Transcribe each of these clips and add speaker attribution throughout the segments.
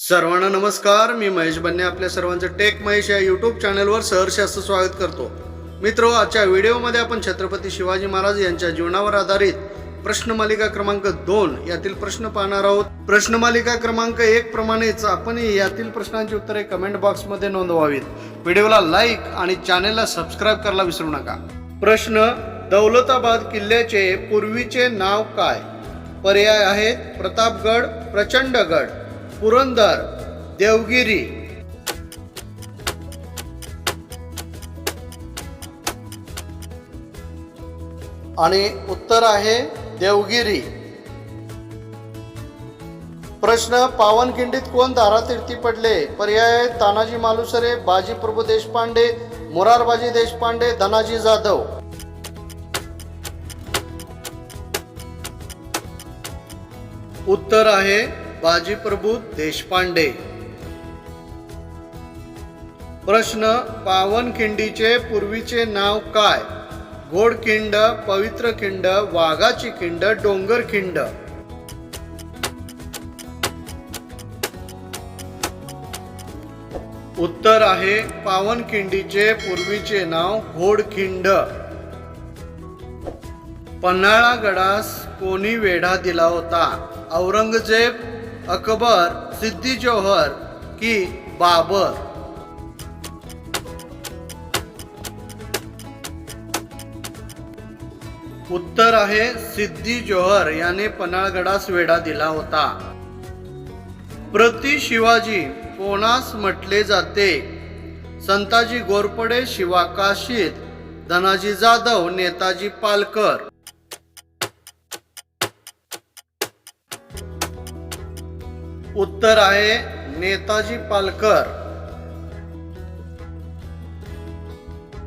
Speaker 1: सर्वांना नमस्कार मी महेश बन्ने आपल्या सर्वांचं टेक महेश या यूट्यूब चॅनलवर सहर्ष असं स्वागत करतो. मित्र आजच्या व्हिडिओमध्ये आपण छत्रपती शिवाजी महाराज यांच्या जीवनावर आधारित प्रश्न मालिका क्रमांक दोन यातील प्रश्न पाहणार आहोत. प्रश्न मालिका क्रमांक एक प्रमाणेच आपण यातील प्रश्नांची उत्तरे कमेंट बॉक्समध्ये नोंदवावीत. व्हिडिओला लाईक आणि चॅनेलला सबस्क्राईब करायला विसरू नका. प्रश्न दौलताबाद किल्ल्याचे पूर्वीचे नाव काय? पर्याय आहेत प्रतापगड प्रचंडगड. पुरंदर देवगिरी. आणि उत्तर आहे देवगिरी. प्रश्न पावनखिंडीत कोण धारातीर्थी पडले? पर्याय आहेत तानाजी मालुसरे बाजी प्रभू देशपांडे मुरारबाजी देशपांडे धनाजी जाधव. उत्तर आहे बाजीप्रभू देशपांडे. प्रश्न पावनखिंडीचे पूर्वीचे नाव काय? गोडखिंड पवित्र खिंड वाघाची खिंड डोंगर खिंड. उत्तर आहे पावनखिंडीचे पूर्वीचे नाव घोडखिंड पन्हाळा गडास कोणी वेढा दिला होता? औरंगजेब अकबर सिद्धी जोहर की बाबर. उत्तर आहे सिद्धी जोहर याने पन्हाळगडास वेढा दिला होता. प्रति शिवाजी कोणास म्हटले जाते. संताजी गोरपडे शिवा काशीद धनाजी जाधव नेताजी पालकर. उत्तर आहे नेताजी पालकर.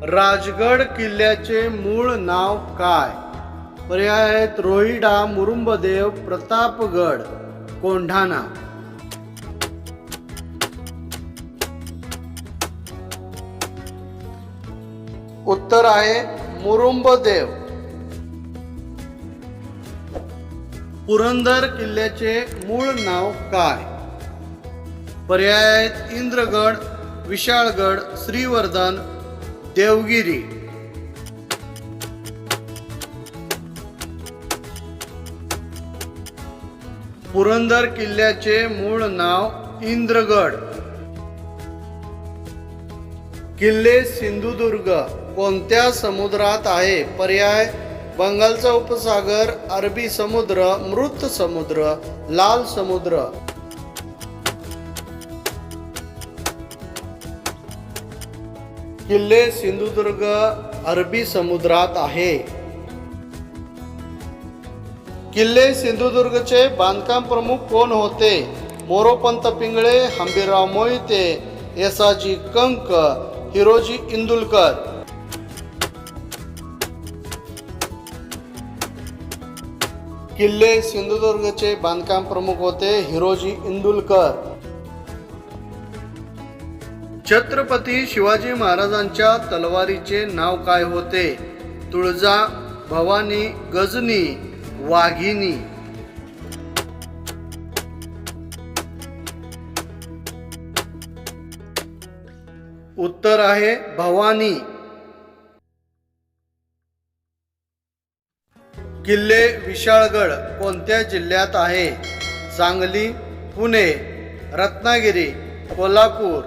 Speaker 1: राजगड किल्ल्याचे मूळ नाव काय? पर्याय आहेत रोहिडा मुरुंबदेव प्रतापगड कोंढाणा. उत्तर आहे मुरुंबदेव. पुरंदर किल्ल्याचे मूळ नाव काय? पर्याय आहेत इंद्रगड विशाळगड श्रीवर्धन देवगिरी. पुरंदर किल्ल्याचे मूळ नाव इंद्रगड. किल्ले सिंधुदुर्ग कोणत्या समुद्रात आहे? पर्याय बंगालचा उपसागर अरबी समुद्र मृत समुद्र लाल समुद्र. किल्ले सिंधुदुर्ग अरबी समुद्रात आहे. किल्ले सिंधुदुर्गचे बांधकाम प्रमुख कोण होते? मोरोपंत पिंगळे हंबीरराव मोहिते येसाजी कंक हिरोजी इंदुलकर. किल्ले सिंधुदुर्गचे बांधकाम प्रमुख होते हिरोजी इंदुलकर. छत्रपती शिवाजी महाराजांच्या तलवारीचे नाव काय होते? तुळजा भवानी गजनी वाघिनी. उत्तर आहे भवानी. किल्ले विशाळगड कोणत्या जिल्ह्यात आहे? सांगली पुणे रत्नागिरी कोल्हापूर.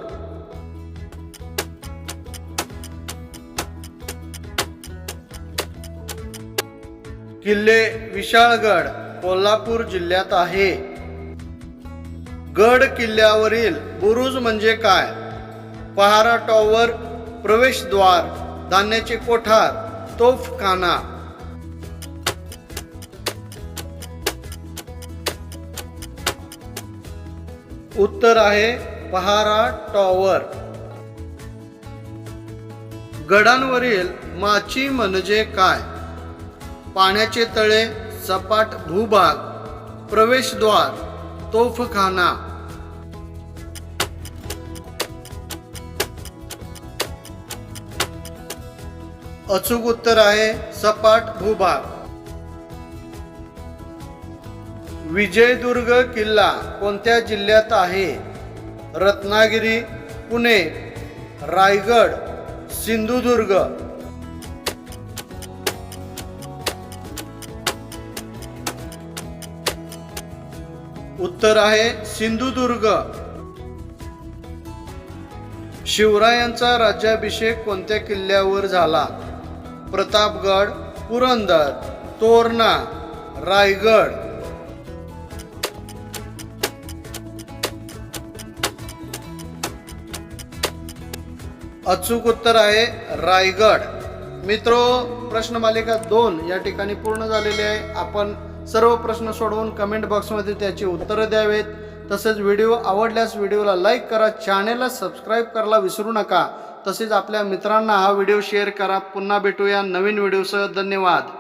Speaker 1: किल्ले विशाळगड कोल्हापूर जिल्ह्यात आहे. गड किल्ल्यावरील बुरुज म्हणजे काय? पहारा टॉवर प्रवेशद्वार धान्याचे कोठार तोफखाना. उत्तर आहे पहारा टॉवर. गडांवरील माची म्हणजे काय? पाण्याचे तळे सपाट भूभाग प्रवेशद्वार तोफखाना. अचूक उत्तर आहे सपाट भूभाग. विजयदुर्ग किल्ला कोणत्या जिल्ह्यात आहे? रत्नागिरी पुणे रायगड सिंधुदुर्ग. उत्तर आहे सिंधुदुर्ग. शिवरायांचा राज्याभिषेक कोणत्या किल्ल्यावर झाला? प्रतापगड पुरंदर तोरणा रायगड. अचूक उत्तर आहे रायगड. मित्रो प्रश्न मालिका दोन या ठिकाणी पूर्ण झालेली आहे. आपण सर्व प्रश्न सोडवून कमेंट बॉक्समध्ये त्याची उत्तरं द्यावेत. तसेच व्हिडिओ आवडल्यास व्हिडिओला लाईक करा चॅनेलला सबस्क्राईब करायला विसरू नका. तसेच आपल्या मित्रांना हा व्हिडिओ शेअर करा. पुन्हा भेटूया नवीन व्हिडिओसह धन्यवाद.